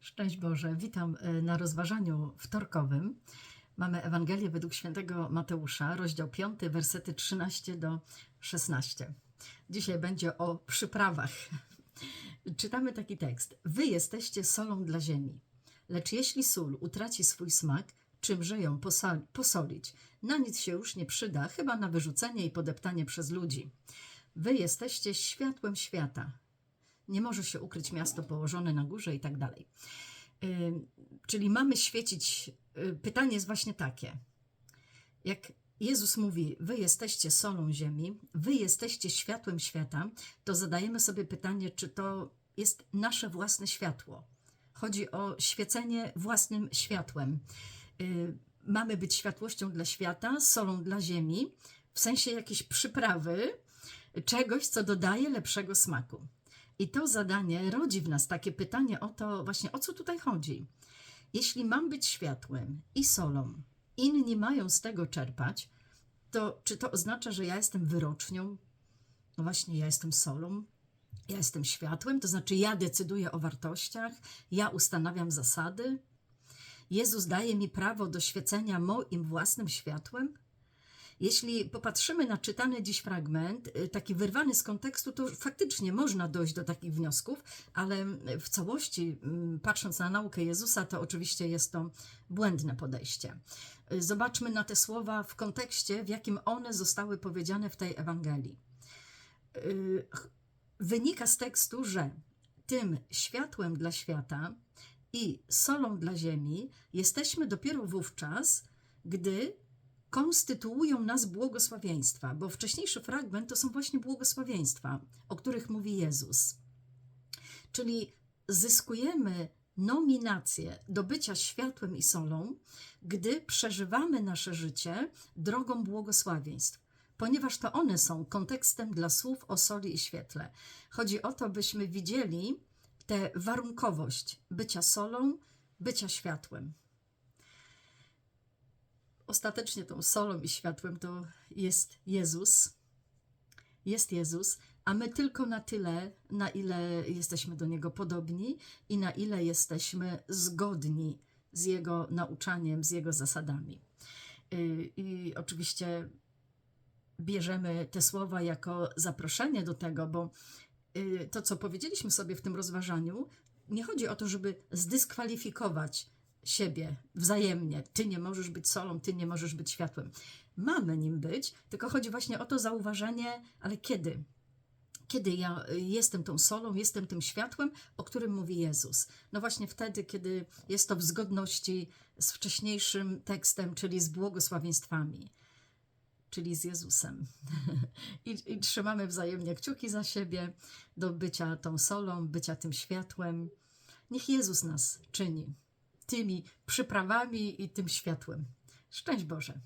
Szczęść Boże, witam e, na rozważaniu wtorkowym. Mamy Ewangelię według świętego Mateusza, rozdział 5, wersety 13 do 16. Dzisiaj będzie o przyprawach. Czytamy taki tekst. Wy jesteście solą dla ziemi, lecz jeśli sól utraci swój smak, czymże ją posolić? Na nic się już nie przyda, chyba na wyrzucenie i podeptanie przez ludzi. Wy jesteście światłem świata. Nie może się ukryć miasto położone na górze i tak dalej. Czyli mamy świecić. y, Pytanie jest właśnie takie. Jak Jezus mówi, wy jesteście solą ziemi, wy jesteście światłem świata, to zadajemy sobie pytanie, czy to jest nasze własne światło. Chodzi o świecenie własnym światłem. Y, Mamy być światłością dla świata, solą dla ziemi, w sensie jakiejś przyprawy, czegoś, co dodaje lepszego smaku. I to zadanie rodzi w nas takie pytanie o to właśnie, o co tutaj chodzi. Jeśli mam być światłem i solą, inni mają z tego czerpać, to czy to oznacza, że ja jestem wyrocznią? No właśnie, ja jestem solą, ja jestem światłem, to znaczy ja decyduję o wartościach, ja ustanawiam zasady. Jezus daje mi prawo do świecenia moim własnym światłem? Jeśli popatrzymy na czytany dziś fragment, y, taki wyrwany z kontekstu, to faktycznie można dojść do takich wniosków, ale w całości, mm, patrząc na naukę Jezusa, to oczywiście jest to błędne podejście. Y, Zobaczmy na te słowa w kontekście, w jakim one zostały powiedziane w tej Ewangelii. Y, Wynika z tekstu, że tym światłem dla świata i solą dla ziemi jesteśmy dopiero wówczas, gdy konstytuują nas błogosławieństwa, bo wcześniejszy fragment to są właśnie błogosławieństwa, o których mówi Jezus. Czyli zyskujemy nominację do bycia światłem i solą, gdy przeżywamy nasze życie drogą błogosławieństw, ponieważ to one są kontekstem dla słów o soli i świetle. Chodzi o to, byśmy widzieli tę warunkowość bycia solą, bycia światłem ostatecznie tą solą i światłem to jest Jezus. Jest Jezus, a my tylko na tyle, na ile jesteśmy do Niego podobni i na ile jesteśmy zgodni z Jego nauczaniem, z Jego zasadami. Y, I oczywiście bierzemy te słowa jako zaproszenie do tego, bo y, to, co powiedzieliśmy sobie w tym rozważaniu, nie chodzi o to, żeby zdyskwalifikować siebie wzajemnie. Ty nie możesz być solą, ty nie możesz być światłem. Mamy nim być, tylko chodzi właśnie o to zauważenie, ale kiedy? Kiedy ja y, jestem tą solą, jestem tym światłem, o którym mówi Jezus? No właśnie wtedy, kiedy jest to w zgodności z wcześniejszym tekstem, czyli z błogosławieństwami, czyli z Jezusem. I, I trzymamy wzajemnie kciuki za siebie do bycia tą solą, bycia tym światłem. Niech Jezus nas czyni tymi przyprawami i tym światłem. Szczęść Boże.